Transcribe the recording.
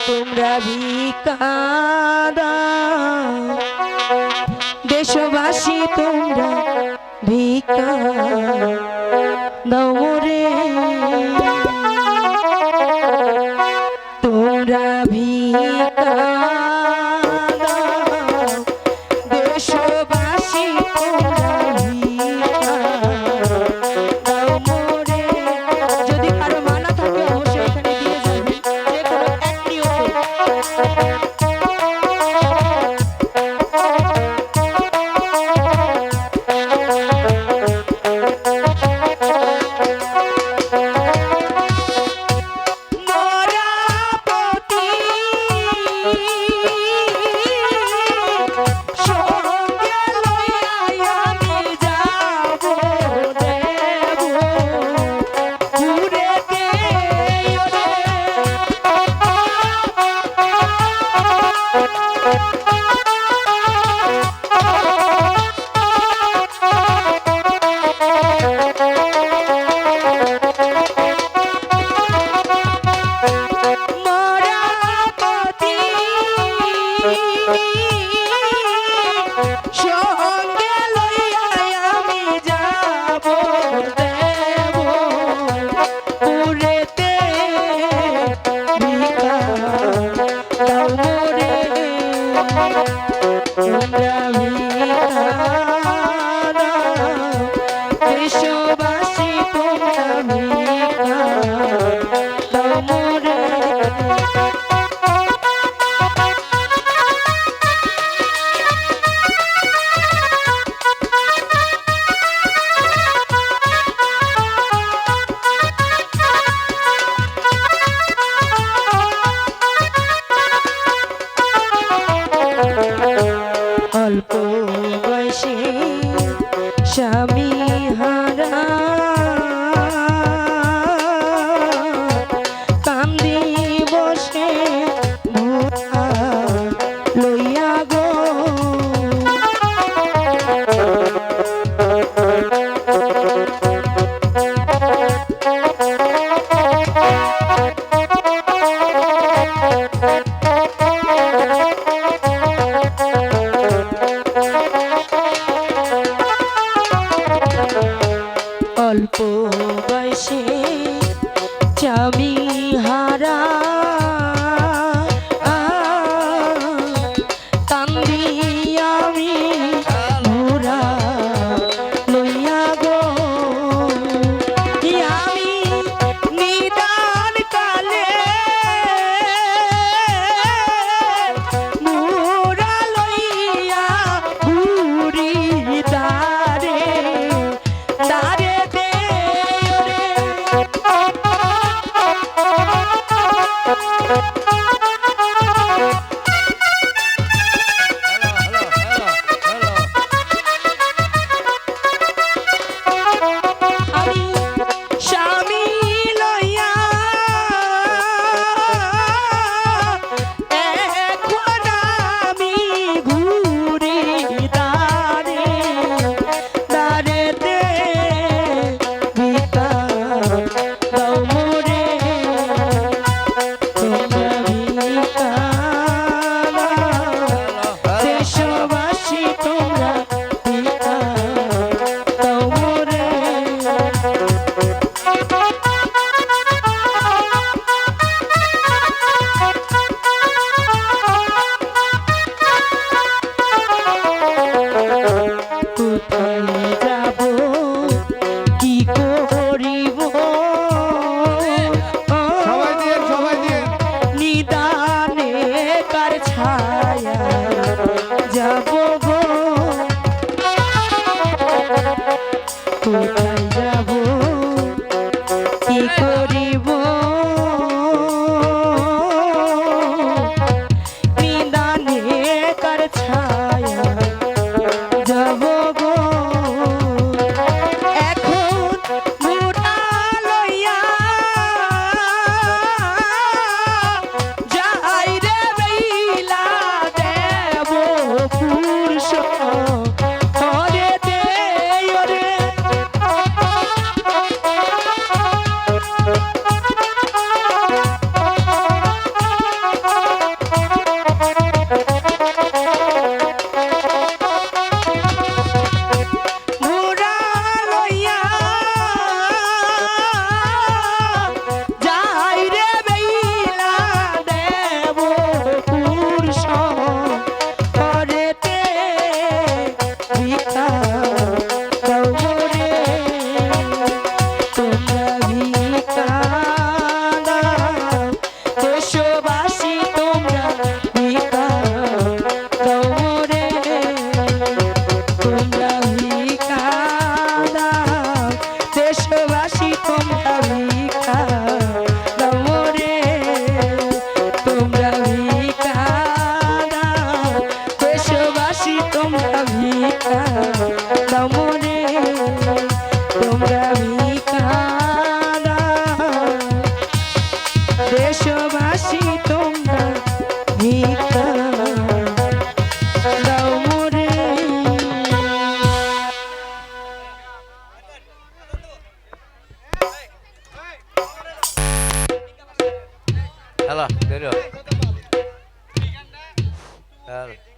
তোমরা দেশবাসী তোমরা ভিকা দাও অল্প বয়সে চাবি Oh. Hello, there you go. Hello.